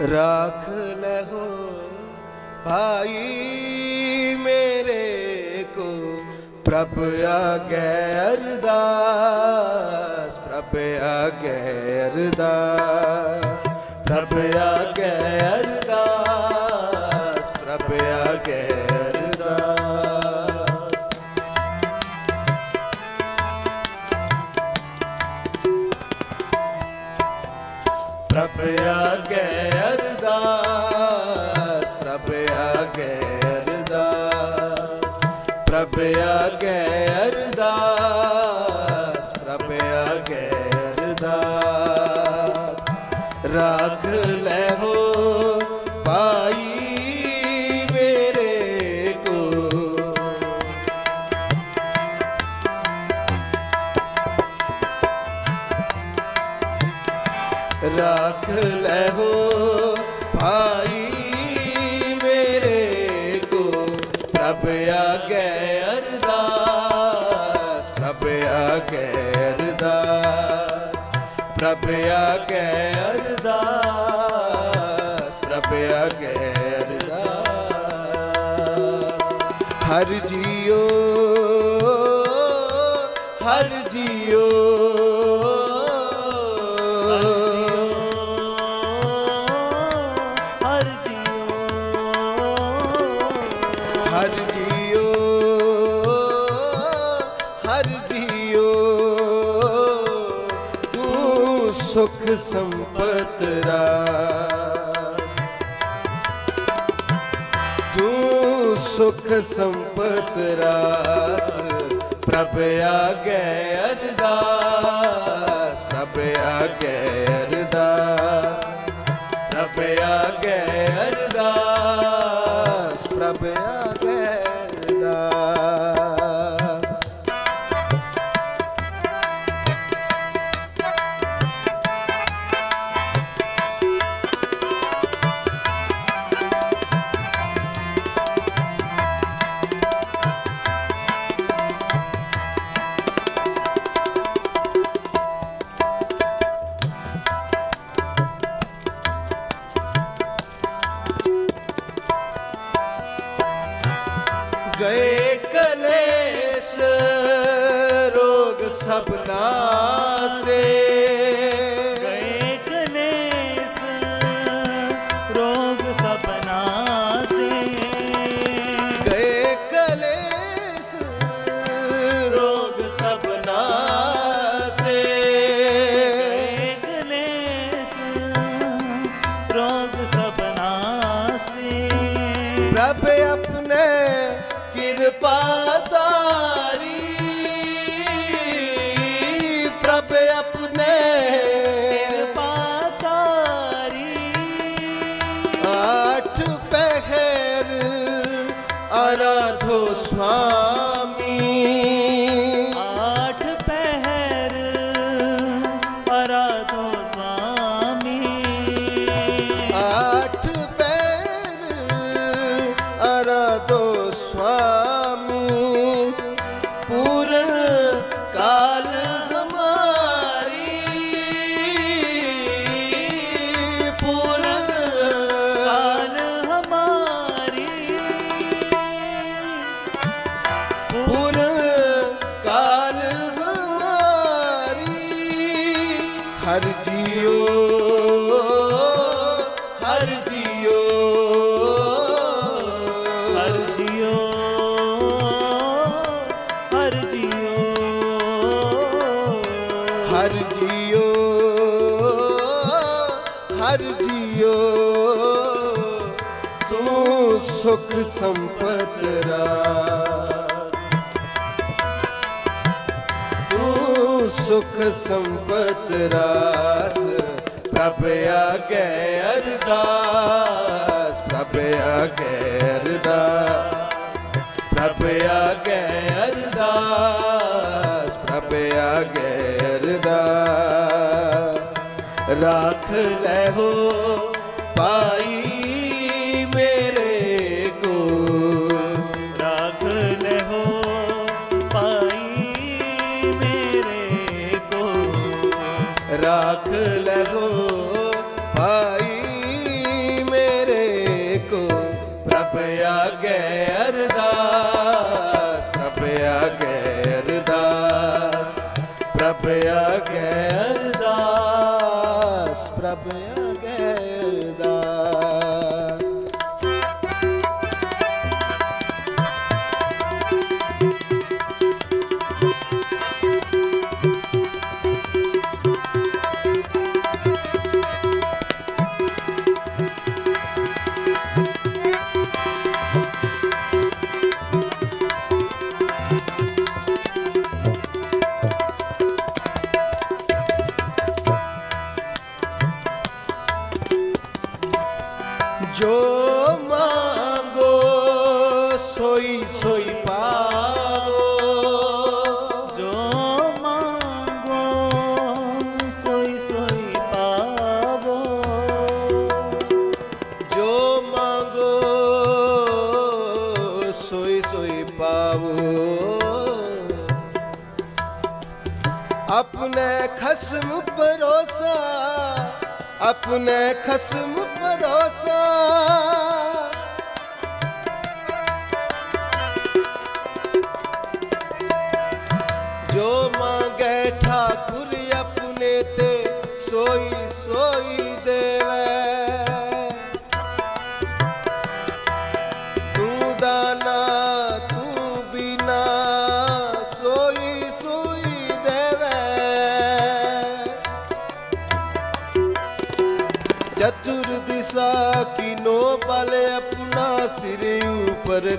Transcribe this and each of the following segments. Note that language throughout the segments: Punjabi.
ਰਾਖ ਲਹੋ ਭਾਈ ਮੇਰੇ ਕੋ ਪ੍ਰਭ ਆਗੇ ਅਰਦਾਸ ਪ੍ਰਭ ਆਗੇ ਅਰਦਾਸ ਪ੍ਰਭ ਆਗੇ ਅਰਦਾਸ ਪ੍ਰਭ ਆਗੇ ਅਰਦਾਸ ਪ੍ਰਭ ਆਗੇ ਅਰਦਾਸ। ਰਾਖ ਲੈ ਹੋ ਪਾਈ ਮੇਰੇ ਕੋ ਰੱਖ ਲੈ ਹੋ ਭਾਈ ਪ੍ਰਭ ਆਗੇ ਅਰਦਾਸ ਪ੍ਰਭ ਆਗੇ ਅਰਦਾਸ। ਹਰ ਜੀਓ ਹਰ ਜੀਓ। ਸੁਖ ਸੰਪਤ ਰਾ। ਤੂੰ ਸੁਖ ਸੰਪਤ ਰਾਸ। ਪ੍ਰਭ ਆਗੇ ਅਰਦਾਸ ਪ੍ਰਭ ਆਗੇ ਅਰਦਾਸ। ਸੰਪਤ ਰਾ। ਤੂੰ ਸੁਖ ਸੰਪਤ ਰਾਸ, ਪ੍ਰਭ ਆਗੇ ਅਰਦਾਸ, ਪ੍ਰਭ ਆਗੇ ਅਰਦਾਸ, ਪ੍ਰਭ ਆਗੇ ਅਰਦਾਸ, ਪ੍ਰਭ ਆਗੇ ਅਰਦਾਸ। ਰਾਖ ਲੈ ਹੋ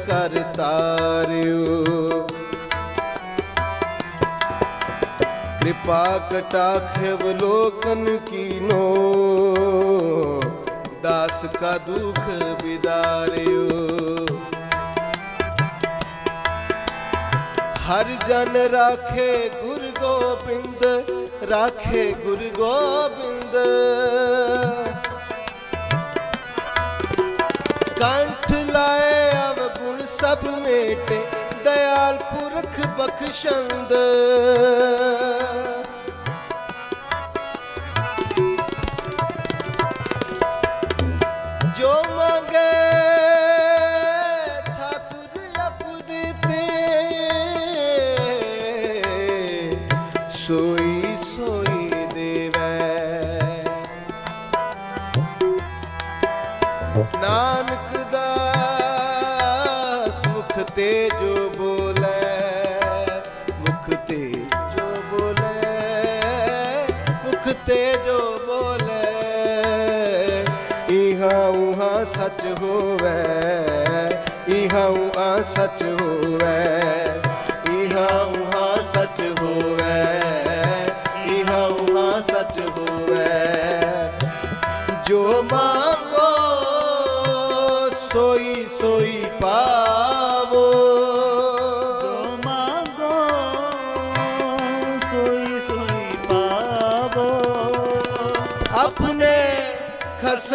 ਕਰ ਤਾਰਿਓ। ਕਿਰਪਾ ਕਟਾਖਵ ਲੋਕਨ ਕੀਨੋ, ਦਾਸ ਕਾ ਦੁਖ ਬਿਦਾਰਿਓ। ਹਰ ਜਨ ਰਾਖੇ ਗੁਰ ਗੋਬਿੰਦ, ਰਾਖੇ ਗੁਰ ਗੋਬਿੰਦ। ਮਿਟੇ ਦਇਆਲ ਪੁਰਖ ਬਖਸ਼ੰਦ।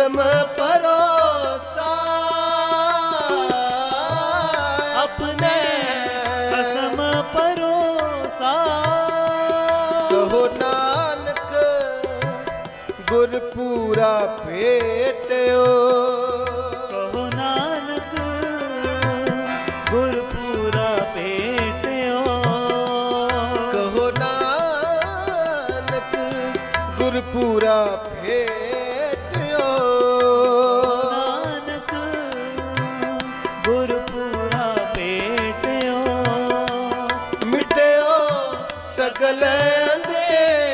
ਕਰਮ ਆਪਣੇ ਕਸਮ ਕਹੋ ਨਾਨਕ ਗੁਰ ਪੂਰਾ ਭੇਟਿਓ। ਅਕਲ ਦੇ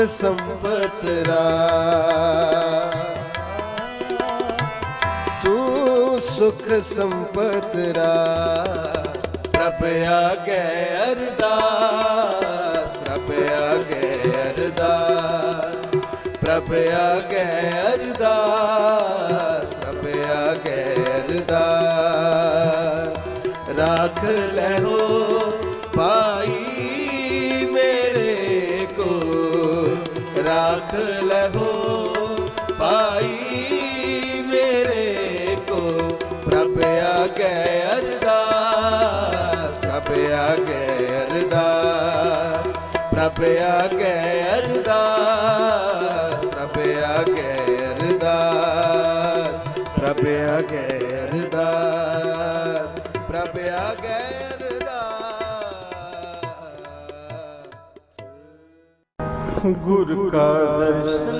ਲੱਖ ਸੰਪਤ ਰਾ। ਤੂੰ ਸੁਖ ਸੰਪਤ ਰਾ। ਪ੍ਰਭ ਆਗੇ ਅਰਦਾਸ, ਪ੍ਰਭ ਆਗੇ ਅਰਦਾਸ। ਪ੍ਰਭ ਆਗੇ ਅਰਦਾਸ, ਪ੍ਰਭ ਆਗੇ ਅਰਦਾਸ। ਰਾਖ ਸਭ ਆਗੇ ਅਰਦਾਸ, ਸਭ ਆਗੇ ਅਰਦਾਸ ਪ੍ਰਭ ਆਗੇ ਅਰਦਾਸ ਪ੍ਰਭ ਆਗੇ ਗੁਰ ਕਾ ਦਰਸ਼ਨ,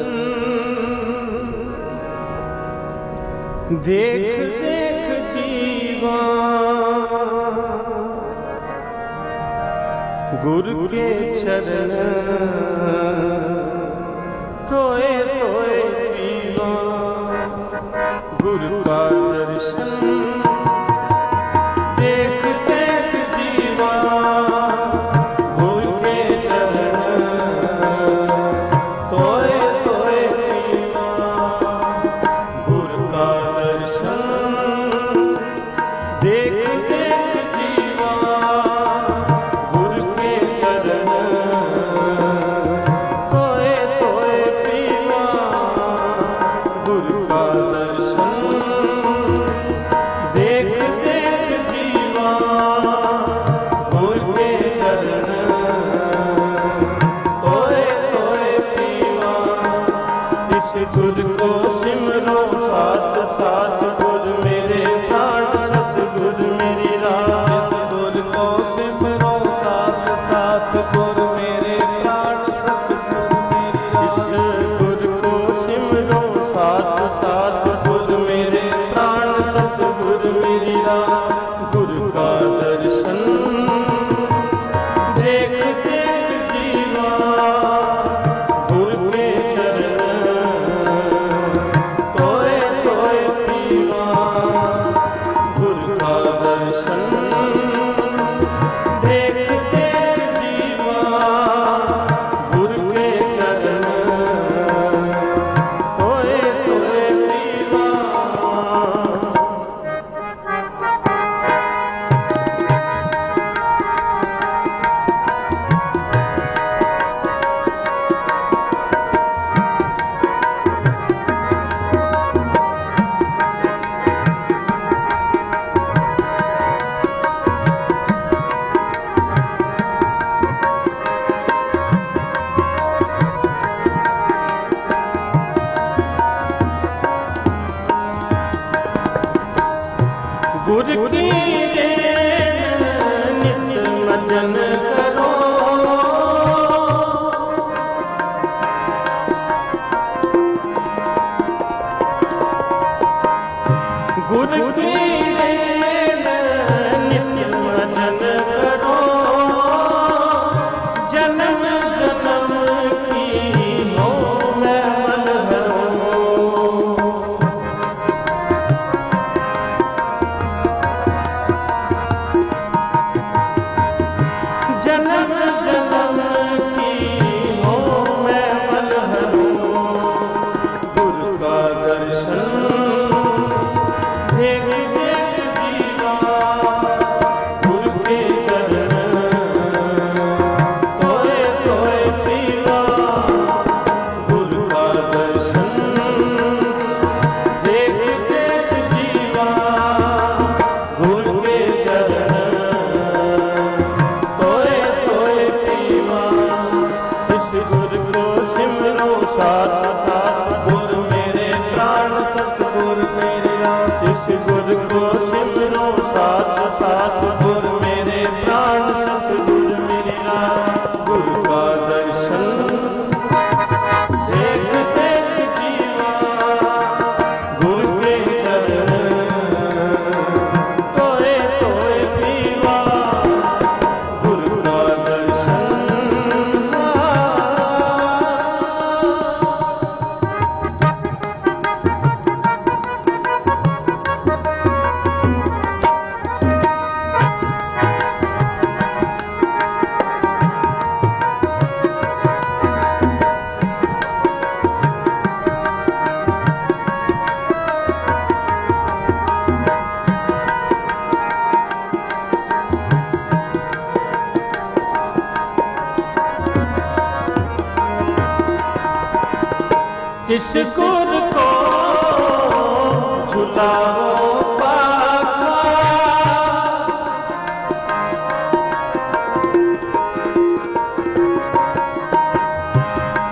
ਦੇਖ ਦੇਖ ਜੀਵਾ। ਗੁਰ ਕੇ ਸ਼ਰਨ। ਤੋਏ ਤੋਏ ਪੀਵਾ ਗੁਰ ਕਾ ਦਰਸ਼ਨ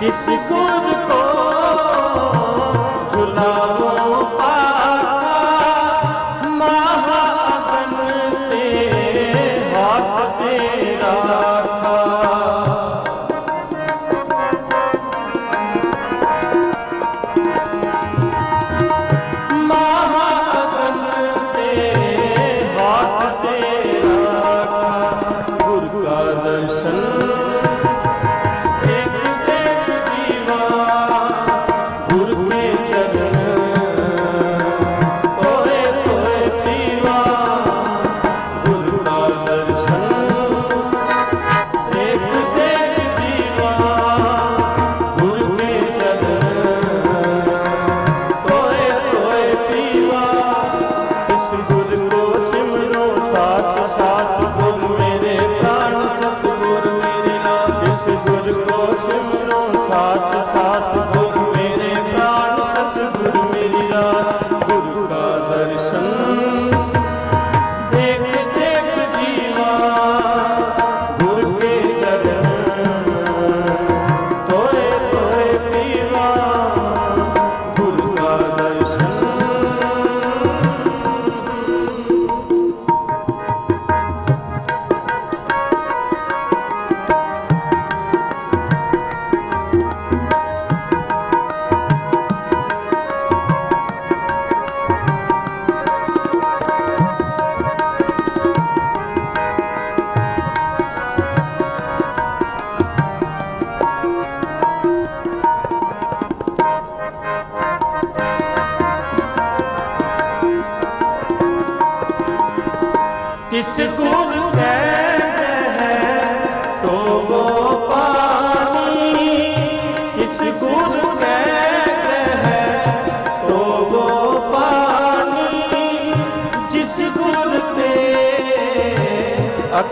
Mexico.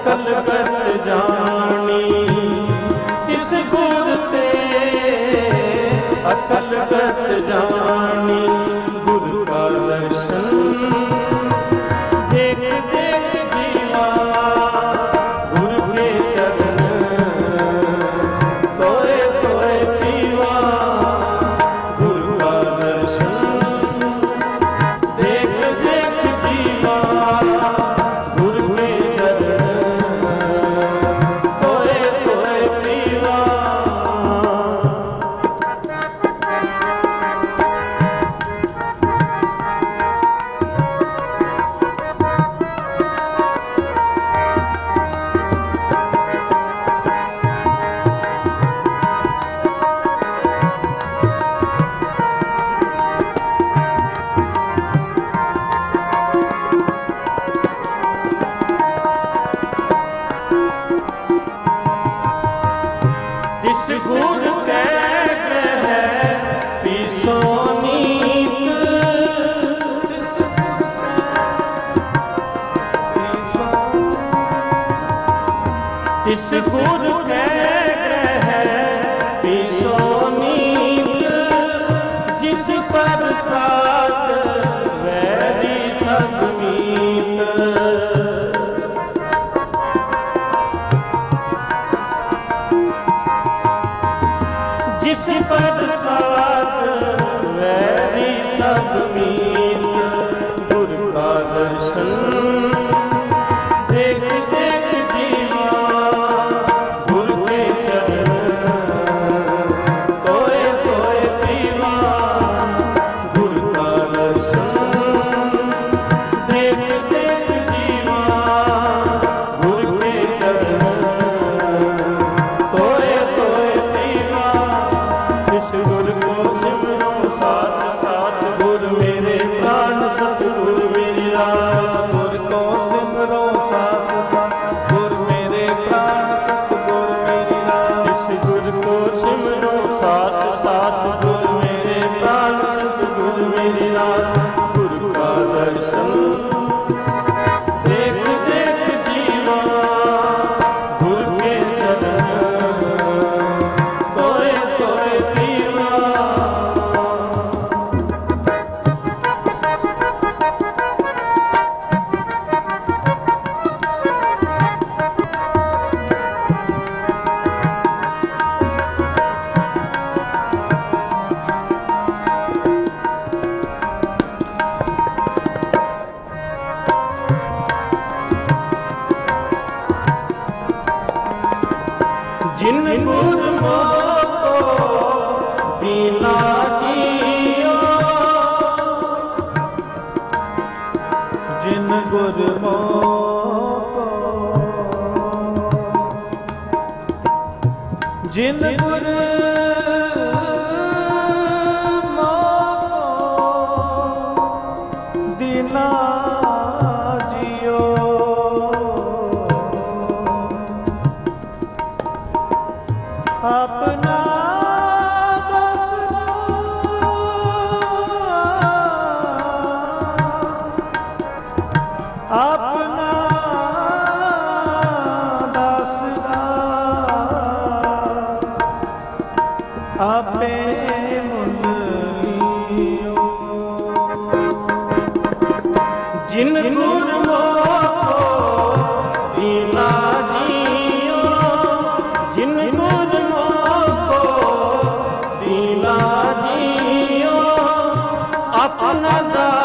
ਅਕਲ ਕਰ ਜਾਣੀ। ਤਿਸ ਗੁਰ ਤੇ ਅਕਲ ਕਰ ਜਾਣੀ। ਪ੍ਰਸਾਦ ਜਿਨ ਗੁਰ ਜਿਨ ਗੁਰ Anada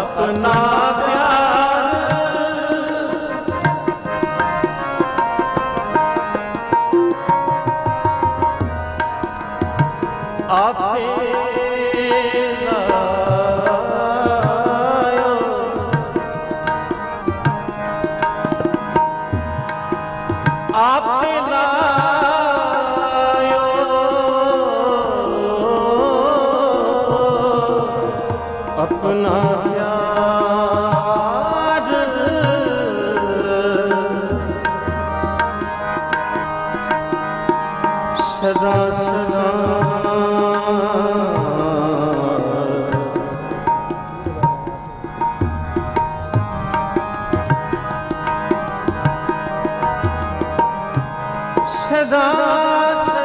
ਆਪਣਾ Oh,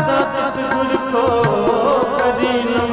ਸਦਾ ਸਦਾ ਤਿਸ ਗੁਰ ਕੋ ਕਰੀ ਨਮਸਕਾਰ